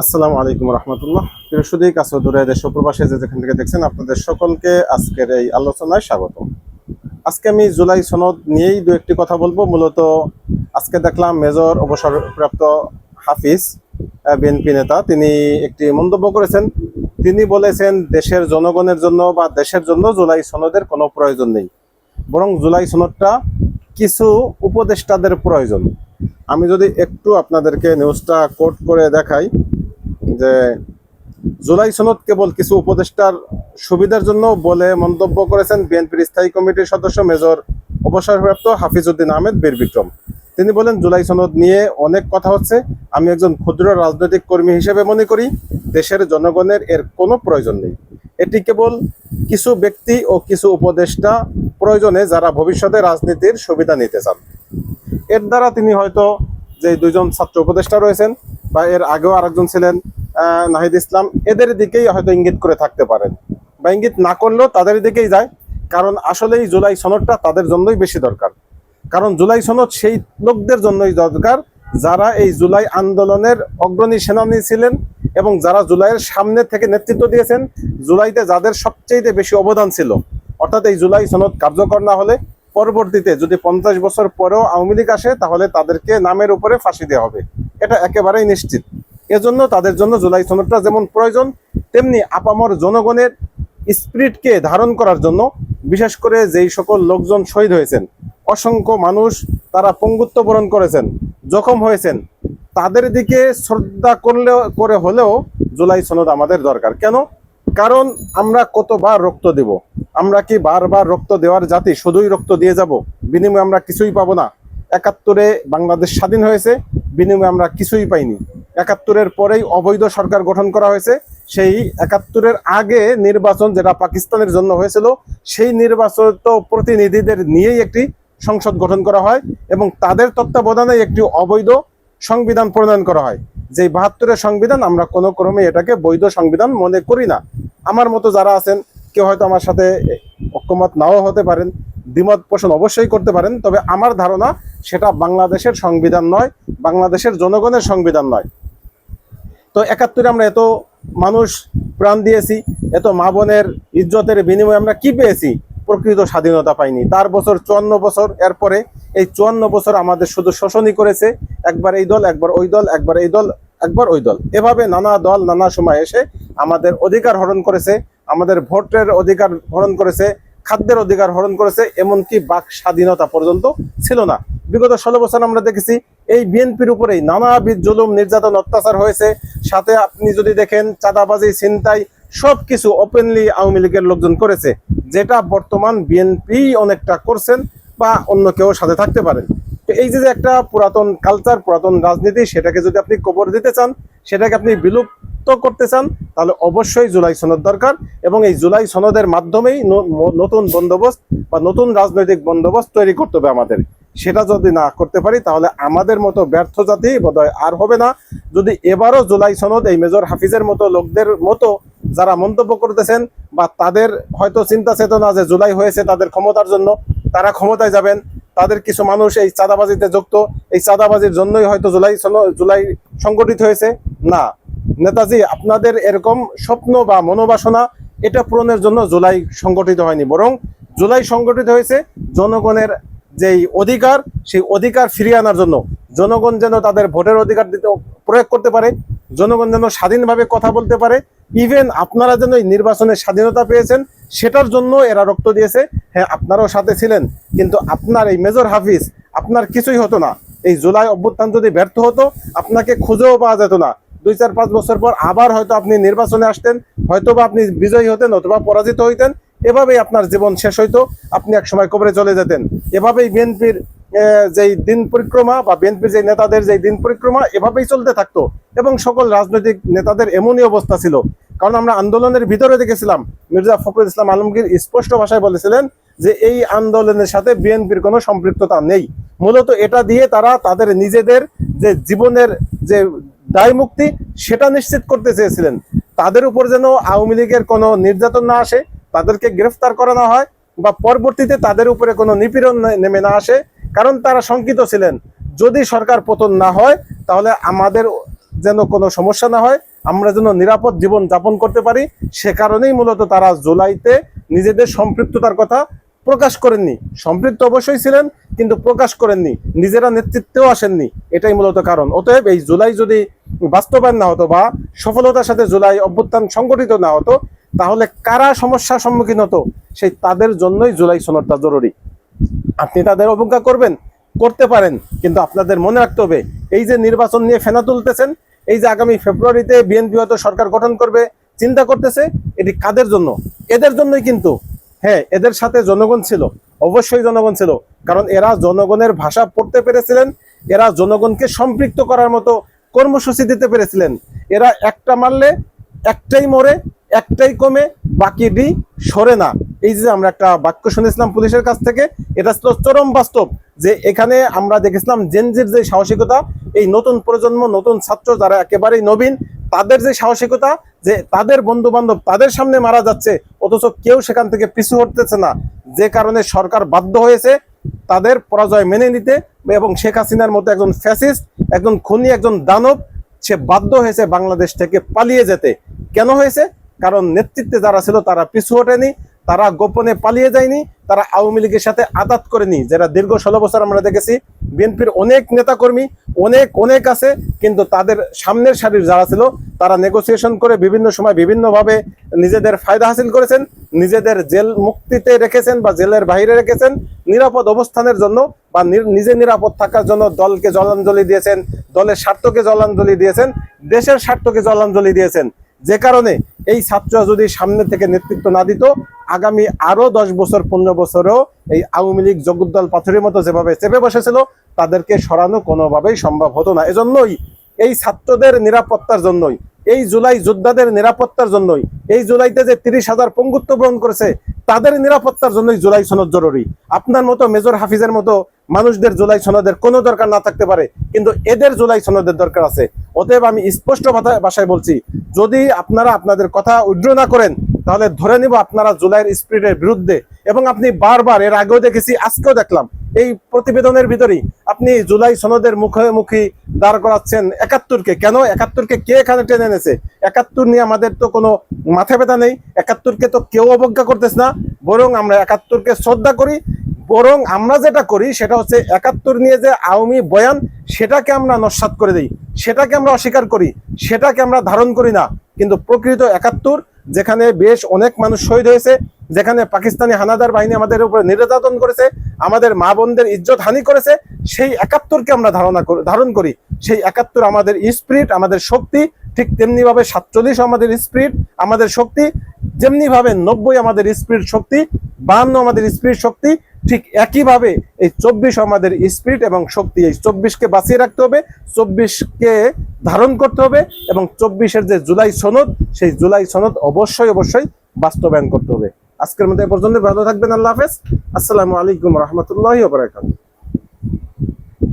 আসসালামু আলাইকুম রহমতুল্লাহ। বৃহস্পতি কাছে দূরে দেশ প্রবাসে যে যেখান থেকে দেখছেন, আপনাদের সকলকে আজকের এই আলোচনায় স্বাগত। আজকে আমি জুলাই সনদ নিয়েই দু একটি কথা বলব। মূলত আজকে দেখলাম মেজর অবসরপ্রাপ্ত হাফিজ বিএনপি নেতা, তিনি একটি মন্তব্য করেছেন। তিনি বলেছেন, দেশের জনগণের জন্য বা দেশের জন্য জুলাই সনদের কোনো প্রয়োজন নেই। বরং জুলাই সনদটা কিছু উপদেষ্টাদের প্রয়োজন। আমি যদি একটু আপনাদেরকে নিউজটা কোট করে দেখাই। যে জুলাই সনদ কেবল কিছু উপদেষ্টার সুবিধার জন্য বলে মন্তব্য করেছেন বিএনপির স্থায়ী কমিটির সদস্য মেজর অবসরপ্রাপ্ত হাফিজউদ্দিন আহমেদ বীর বিক্রম তিনি বলেন, জুলাই সনদ নিয়ে অনেক কথা হচ্ছে। আমি একজন ক্ষুদ্র রাজনৈতিক কর্মী হিসেবে মনে করি, দেশের জনগণের এর কোনো প্রয়োজন নেই। এটি কেবল কিছু ব্যক্তি ও কিছু উপদেষ্টা প্রয়োজনে যারা ভবিষ্যতে রাজনীতির সুবিধা নিতে চান। এর দ্বারা তিনি হয়তো যে দুইজন ছাত্র উপদেষ্টা রয়েছেন বা এর আগেও আরেকজন ছিলেন নাহিদ ইসলাম, এদের দিকেই হয়তো ইঙ্গিত করে থাকতে পারেন। বা ইঙ্গিত না করলেও তাদের দিকেই যায়, কারণ আসলেই জুলাই সনদটা তাদের জন্যই বেশি দরকার। কারণ জুলাই সনদ সেই লোকদের জন্যই দরকার যারা এই জুলাই আন্দোলনের অগ্রণী সেনানী ছিলেন এবং যারা জুলাইয়ের সামনে থেকে নেতৃত্ব দিয়েছেন, জুলাইতে যাদের সবচেয়ে বেশি অবদান ছিল। অর্থাৎ এই জুলাই সনদ কার্যকর না হলে পরবর্তীতে যদি পঞ্চাশ বছর পরেও আওয়ামী লীগ আসে, তাহলে তাদেরকে নামের উপরে ফাঁসি দেওয়া হবে। এটা একেবারেই নিশ্চিত। এজন্য তাদের জন্য জুলাই সনদটা যেমন প্রয়োজন, তেমনি আপামর জনগণের স্পিরিটকে ধারণ করার জন্য বিশেষ করে যেই সকল লোকজন শহীদ হয়েছেন, অসংখ্য মানুষ তারা পঙ্গুত্ব বরণ করেছেন, জখম হয়েছেন, তাদের দিকে শ্রদ্ধা করলে, করে হলেও জুলাই সনদ আমাদের দরকার। কেন? কারণ আমরা কতবার রক্ত দেব? আমরা কি বারবার রক্ত দেওয়ার জাতি শুধুই রক্ত দিয়ে যাব? বিনিময়ে আমরা কিছুই পাবো না। একাত্তরে বাংলাদেশ স্বাধীন হয়েছে, বিনিময়ে আমরা কিছুই পাইনি। একাত্তরের পরেই অবৈধ সরকার গঠন করা হয়েছে। সেই একাত্তরের আগে নির্বাচন যেটা পাকিস্তানের জন্য হয়েছিল, সেই নির্বাচিত প্রতিনিধিদের নিয়েই একটি সংসদ গঠন করা হয় এবং তাদের তত্ত্বাবধানে একটি অবৈধ সংবিধান প্রণয়ন করা হয়। যে বাহাত্তরের সংবিধান আমরা কোনো ক্রমে এটাকে বৈধ সংবিধান মনে করি না। আমার মতো যারা আছেন, কেউ হয়তো আমার সাথে ঐক্যমত নাও হতে পারেন, দ্বিমত পোষণ অবশ্যই করতে পারেন, তবে আমার ধারণা সেটা বাংলাদেশের সংবিধান নয়, বাংলাদেশের জনগণের সংবিধান নয়। তো একাত্তরে আমরা এত মানুষ প্রাণ দিয়েছি, এত মা বোনের ইজ্জতের বিনিময়ে আমরা কি পেয়েছি? প্রকৃত স্বাধীনতা পাইনি। তার বছর চুয়ান্ন বছর, এরপরে এই চুয়ান্ন বছর আমাদের শুধু শোষণই করেছে, একবার এই দল, একবার ওই দল, একবার এই দল, একবার ওই দল। এভাবে নানা দল, নানা সময় এসে আমাদের অধিকার হরণ করেছে, আমাদের ভোটের অধিকার হরণ করেছে, খাদ্যের অধিকার হরণ করেছে, এমনকি বাক স্বাধীনতা পর্যন্ত ছিল না। বিগত ষোলো বছর আমরা দেখেছি এই বিএনপির উপরেই নানাবিধ জুলুম, নির্যাতন, অত্যাচার হয়েছে। সাথে আপনি যদি দেখেন, চাঁদাবাজি, ছিনতাই সব কিছু ওপেনলি আওয়ামী লীগের লোকজন করেছে। যেটা বর্তমান বিএনপি অনেকটা করছেন বা অন্য কেউ সাথে থাকতে পারেন তো এই যে যে একটা পুরাতন কালচার পুরাতন রাজনীতি, সেটাকে যদি আপনি কবর দিতে চান, সেটাকে আপনি বিলুপ্ত করতে চান, তাহলে অবশ্যই জুলাই সনদ দরকার এবং এই জুলাই সনদের মাধ্যমেই নতুন বন্দোবস্ত বা নতুন রাজনৈতিক বন্দোবস্ত তৈরি করতে হবে আমাদের। সেটা যদি না করতে পারি, তাহলে আমাদের মতো ব্যর্থ জাতি বোধহয় আর হবে না। যদি এবারও জুলাই সনদ এই মেজর হাফিজের মতো লোকদের মতো যারা মন্তব্য করতেছেন বা তাদের হয়তো চিন্তা চেতনা যে জুলাই হয়েছে তাদের ক্ষমতার জন্য, তারা ক্ষমতায় যাবেন। তাদের কিছু মানুষ এই চাঁদাবাজিতে যুক্ত। এই চাঁদাবাজির জন্যই হয়তো জুলাই জুলাই সংগঠিত হয়েছে। না নেতাজি, আপনাদের এরকম স্বপ্ন বা মনোবাসনা এটা পূরণের জন্য জুলাই সংগঠিত হয়নি, বরং জুলাই সংগঠিত হয়েছে জনগণের যেই অধিকার, সেই অধিকার ফিরিয়ে আনার জন্য। জনগণ যেন তাদের ভোটের অধিকার দিতে প্রয়োগ করতে পারে, জনগণ যেন স্বাধীনভাবে কথা বলতে পারে ইভেন আপনারা যেন এই নির্বাচনের স্বাধীনতা পেয়েছেন, সেটার জন্য এরা রক্ত দিয়েছে। হ্যাঁ আপনারাও সাথে ছিলেন, কিন্তু আপনার এই মেজর হাফিজ, আপনার কিছুই হতো না। এই জুলাই অভ্যুত্থান যদি ব্যর্থ হতো, আপনাকে খুঁজেও পাওয়া যেত না। দুই চার পাঁচ বছর পর আবার হয়তো আপনি নির্বাচনে আসতেন হয়তো বা আপনি বিজয়ী হতেন অথবা পরাজিত হইতেন। এভাবেই আপনার জীবন শেষ হইতো, আপনি এক সময় কবরে চলে যেতেন। এভাবেই বিএনপির যেই দিন পরিক্রমা বা বিএনপির যে নেতাদের যে দিন পরিক্রমা, এভাবেই চলতে থাকতো। এবং সকল রাজনৈতিক নেতাদের এমনই অবস্থা ছিল। কারণ আমরা আন্দোলনের ভিতরে দেখেছিলাম, মির্জা ফখরুল ইসলাম আলমগীর স্পষ্ট ভাষায় বলেছিলেন যে এই আন্দোলনের সাথে বিএনপির কোনো সম্পৃক্ততা নেই। মূলত এটা দিয়ে তারা তাদের নিজেদের যে জীবনের যে দায় মুক্তি সেটা নিশ্চিত করতে চেয়েছিলেন। তাদের উপর যেন আওয়ামী লীগের কোনো নির্যাতন না আসে, তাদেরকে গ্রেফতার করানো হয় বা পরবর্তীতে তাদের উপরে কোনো নিপীড়ন নেমে না আসে, কারণ তারা শঙ্কিত ছিলেন। যদি সরকার পতন না হয়, তাহলে আমাদের যেন কোনো সমস্যা না হয়, আমরা যেন নিরাপদ জীবন যাপন করতে পারি, সে কারণেই মূলত তারা জুলাইতে নিজেদের সম্পৃক্ততার কথা প্রকাশ করেননি। সম্পৃক্ত অবশ্যই ছিলেন, কিন্তু প্রকাশ করেননি। নিজেরা নেতৃত্বেও আসেননি, এটাই মূলত কারণ। অতএব এই জুলাই যদি বাস্তবায়ন না হতো বা সফলতার সাথে জুলাই অভ্যুত্থান সংগঠিত না হতো, তাহলে কারা সমস্যার সম্মুখীন হতো? সেই তাদের জন্যই জুলাই সনদটা জরুরি। আপনি তাদের অবজ্ঞা করবেন, করতে পারেন, কিন্তু আপনাদের মনে রাখতে হবে, এই যে নির্বাচন নিয়ে ফেনা তুলতেছেন, এই যে আগামী ফেব্রুয়ারিতে বিএনপি হয়তো সরকার গঠন করবে, চিন্তা করতেছে, এটি কাদের জন্য? এদের জন্যই কিন্তু। হ্যাঁ এদের সাথে জনগণ ছিল, অবশ্যই জনগণ ছিল, কারণ এরা জনগণের ভাষা পড়তে পেরেছিলেন, এরা জনগণকে সম্পৃক্ত করার মতো কর্মসূচি দিতে পেরেছিলেন। এরা একটা মারলে, একটাই মরে, একটাই কমে বাকিটি সরে না। এই যে আমরা একটা বাক্য শুনেছিলাম পুলিশের কাছ থেকে, এটা ছিল চরম বাস্তব যে এখানে আমরা দেখেছিলাম জেনজির যে সাহসিকতা, এই নতুন প্রজন্ম, নতুন ছাত্র যারা একেবারেই নবীন, তাদের যে সাহসিকতা, যে তাদের বন্ধু বান্ধব তাদের সামনে মারা যাচ্ছে, অথচ কেউ সেখান থেকে পিছু হটতেছে না। যে কারণে সরকার বাধ্য হয়েছে তাদের পরাজয় মেনে নিতে এবং শেখ হাসিনার মতো একজন ফ্যাসিস্ট একজন খুনি, একজন দানব, সে বাধ্য হয়েছে বাংলাদেশ থেকে পালিয়ে যেতে। কেন হয়েছে? কারণ নেতৃত্বে যারা ছিল তারা পিছু ওঠেনি তারা গোপনে পালিয়ে যায়নি, তারা আওয়ামী লীগের সাথে আঘাত করেনি, যারা দীর্ঘ ষোলো বছর আমরা দেখেছি, বিএনপির অনেক নেতাকর্মী, অনেক অনেক আছে, কিন্তু তাদের সামনের সারির যারা ছিল, তারা নেগোসিয়েশন করে বিভিন্ন সময় বিভিন্নভাবে নিজেদের ফায়দা হাসিল করেছেন, নিজেদের জেল মুক্তিতে রেখেছেন বা জেলের বাইরে রেখেছেন, নিরাপদ অবস্থানের জন্য বা নিজে নিরাপদ থাকার জন্য দলকে জলাঞ্জলি দিয়েছেন, দলের স্বার্থকে জলাঞ্জলি দিয়েছেন, দেশের স্বার্থকে জলাঞ্জলি দিয়েছেন। যে কারণে এই ছাত্র যদি সামনে থেকে নেতৃত্ব না দিত আগামী আরও দশ বছর, পনেরো বছরেও এই আওয়ামী লীগ জগদ্দল পাথরের মতো যেভাবে চেপে বসেছিল, তাদেরকে সরানো কোনোভাবেই সম্ভব হতো না। এজন্যই এই ছাত্রদের নিরাপত্তার জন্যই, এই জুলাই যোদ্ধাদের নিরাপত্তার জন্যই, এই জুলাইতে যে তিরিশ হাজার পঙ্গুত্ব বরণ করেছে, তাদের নিরাপত্তার জন্যই জুলাই সনদ জরুরি। আপনার মতো মেজর হাফিজের মতো মানুষদের জুলাই সনদের কোনো দরকার না থাকতে পারে, কিন্তু এদের জুলাই সনদের দরকার আছে। অতএব আমি স্পষ্ট ভাষায়- বলছি, যদি আপনারা আপনাদের কথা উইড্র না করেন, তাহলে ধরে নিব আপনারা জুলাইয়ের স্পিরিটের বিরুদ্ধে। এবং আপনি বারবার, এর আগেও দেখেছি, আজকেও দেখলাম, এই প্রতিবেদনের ভিতরেই আপনি জুলাই সনদের মুখোমুখি দাঁড় করাচ্ছেন একাত্তরকে। কেন? একাত্তরকে কে এখানে টেনে এনেছে? একাত্তর নিয়ে আমাদের তো কোনো মাথা ব্যথা নেই। একাত্তরকে তো কেউ অবজ্ঞা করতেছে না। বরং আমরা একাত্তরকে শ্রদ্ধা করি। বরং আমরা যেটা করি, সেটা হচ্ছে একাত্তর নিয়ে যে আওয়ামী বয়ান, সেটাকে আমরা নস্বাত করে দিই। সেটাকে আমরা অস্বীকার করি, সেটাকে আমরা ধারণ করি না। কিন্তু প্রকৃত একাত্তর, যেখানে বেশ অনেক মানুষ শহীদ হয়েছে, যেখানে পাকিস্তানি হানাদার বাহিনী আমাদের উপরে নির্যাতন করেছে, আমাদের মা বোনদের ইজ্জত হানি করেছে, সেই একাত্তরকে আমরা ধারণা ধারণ করি। সেই একাত্তর আমাদের স্পিরিট আমাদের শক্তি, ঠিক তেমনি ভাবে সাতচল্লিশ আমাদের স্পিরিট আমাদের শক্তি যেমনি ভাবে নব্বই আমাদের স্পিরিট শক্তি, বাহান্ন আমাদের স্পিরিট শক্তি ঠিক একইভাবে এই চব্বিশ আমাদের স্পিরিট এবং শক্তি, এই চব্বিশকে বাঁচিয়ে রাখতে হবে, চব্বিশকে ধারণ করতে হবে এবং চব্বিশের যে জুলাই সনদ, সেই জুলাই সনদ অবশ্যই অবশ্যই বাস্তবায়ন করতে হবে। আজকের মধ্যে এ পর্যন্ত ভালো থাকবেন, আল্লাহ হাফেজ। আসসালামু আলাইকুম রহমতুল্লাহ বারাকাতুহু।